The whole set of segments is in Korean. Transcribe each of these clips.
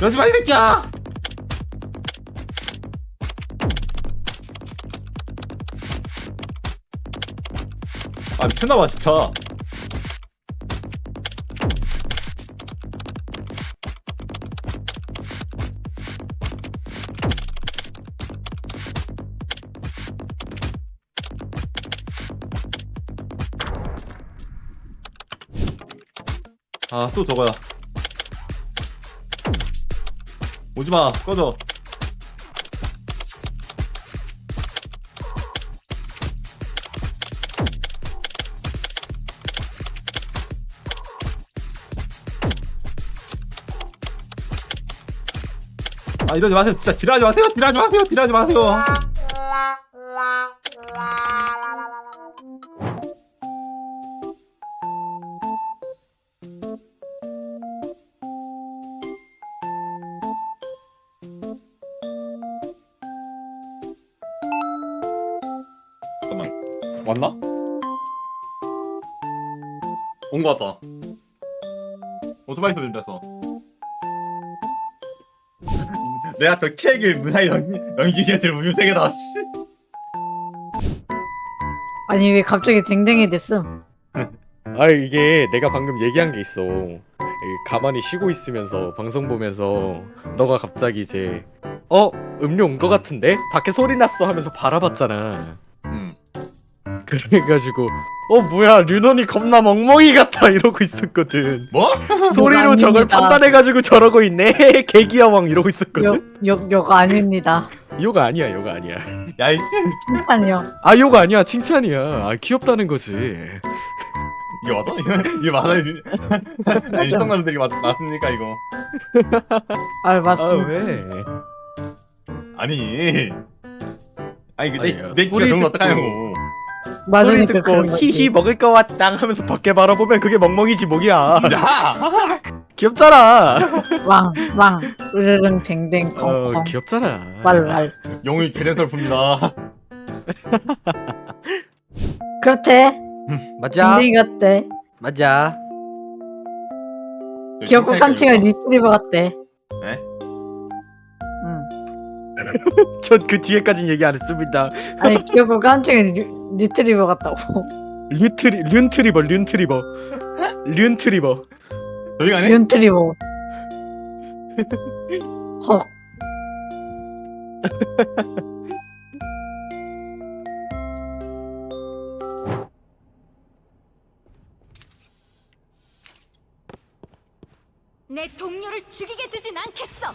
이러지 마, 이 새끼야! 아, 미쳤나봐, 진짜. 아, 또 저거야. 오지 마, 꺼져. 아, 이러지 마세요. 진짜 딜하지 마세요. 딜하지 마세요. 딜하지 마세요. 잠깐만. 왔나? 온 거 같다. 오토바이 소리 들렸어. 내가 저 케이크를 문화에 연기, 연기계들 우유색에다 씨. 아니 왜 갑자기 댕댕이 됐어? 아 이게 내가 방금 얘기한 게 있어. 이게 가만히 쉬고 있으면서 방송 보면서 너가 갑자기 이제 어 음료 온 거 같은데 밖에 소리 났어 하면서 바라봤잖아. 음. 그래가지고 어 뭐야 류넌이 겁나 멍멍이 같아 이러고 있었거든. 뭐? 소리로 저걸 아닙니다. 판단해가지고 저러고 있네. 개기야왕 이러고 있었거든. 욕욕욕 아닙니다. 요가 아니야 요가 아니야. 야, 이씨. 칭찬이요. 아 요가 아니야 칭찬이야. 아 귀엽다는 거지. 이게 맞아? 이게 맞아? 아, 일성남들이 맞, 맞습니까, 이거? 아 아 맞습니다. 왜? 아니. 아니, 근데. 내 소리 귀가 정말 듣고. 어떡하냐고. 소리 맞으니까 듣고 그런 거지. 히히 먹을 거 왔당 하면서 밖에 바라보면 그게 멍멍이지 뭐야. 야! 귀엽잖아. 왕왕 으르릉 댕댕 어 콩콩 귀엽잖아. 왈왈. 영웅이 개len설품이다. 그렇대. 맞아. 댕댕이 같대. 맞아. 귀엽고 깜찍한 리트리버 같대. 네? 응. 전 그 뒤에까진 얘기 안 했습니다. 아니 귀엽고 깜찍한 리, 리트리버 같다고. 류트리 륜트리버 륜트리버 륜트리버. 저희가 아니? 윤트리버. 헉. 내 동료를 죽이게 두진 않겠어.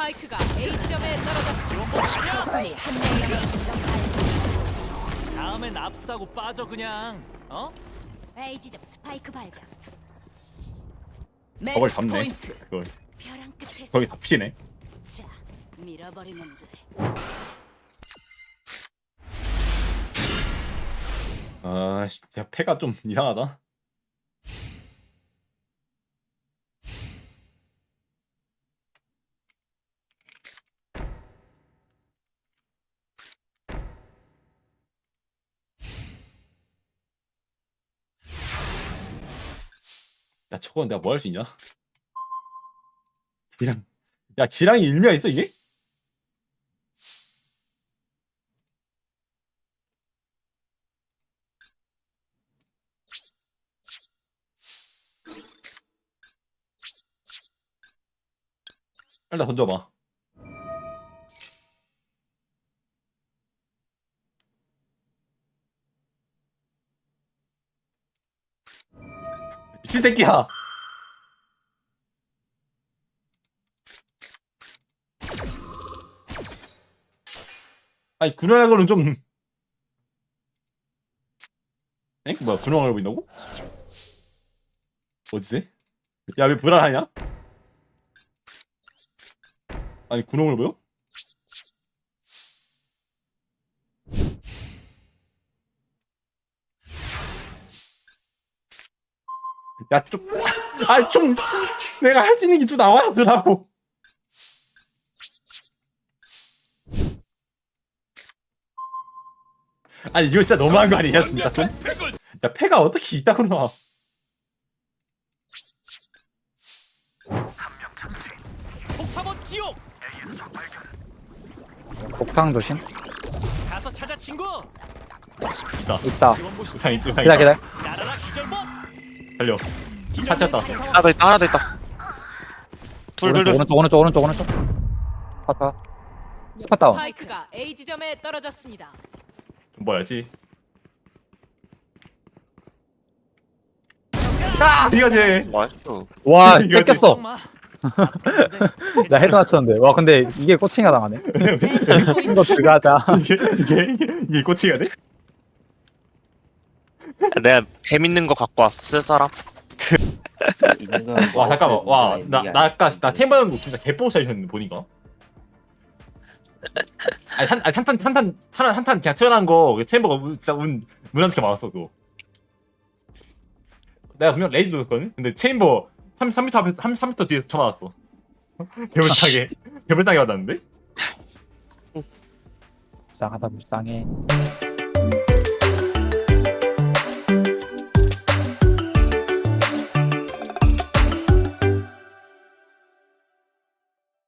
스파이크가 A 지점에 떨어졌어. 적군이 한 명이 남았어. 다음엔 아프다고 빠져 그냥 어? A 지점 스파이크 발견. 저걸 매치 잡네. 포인트. 그걸. 벼랑 끝에서 거기 다 피네. 자 밀어버리면 돼. 아, 씨, 야, 패가 좀 이상하다. 야, 저건 내가 뭐 할 수 있냐? 기랑, 야, 기랑이 일미가 있어, 이게? 일단 던져봐. 미친 새끼야. 아니 군화한 거는 좀. 에? 뭐야 군화를 보인다고? 뭐지? 야왜 불안하냐? 아니 군홍을 보여? 야, 좀, 아, 좀, 내가 할 수 있는 게 좀 나와야 되라고. 아니, 이거 진짜 너무한 거 아니냐, 진짜 좀? 야, 패가 어떻게 있다고 나와. 복탕 조심 가서 찾아 친구 있다. 지원보시 기다, 기다. 달려 찾았다 하나 더 있다 하나 더 있다 둘둘둘 오른쪽 오른쪽 오른쪽 오른쪽. 파타. 스팟 다운. 스파이크가 A 지점에 떨어졌습니다. 좀 뭐야지 아! 이거지 맛있어 와 이거 뺏겼어. 마. 나 헤드 맞췄는데. 와 근데 이게 꼬칭가 당하네. 이거 들어가자. 이게 이게 이게, 이게 꽂히가 돼? 내가 재밌는 거 갖고 왔어 쓸 사람? 와 잠깐만. 와 나 나 아까 나 템버는 거 진짜 개뽀샤이셨는데 보니까. 아니 한 아니 한탄 한탄 한탄 한탄 그냥 튀어나온 거 챔버가 운- 진짜 운 무난치게 막았어 그거. 내가 분명 레이즈 줬거든? 근데 체인버 3 3m 앞에 3 3m 뒤에서 쳐 맞았어. 개불쌍하게. 개불쌍하게 맞았는데? 불쌍하다 불쌍해.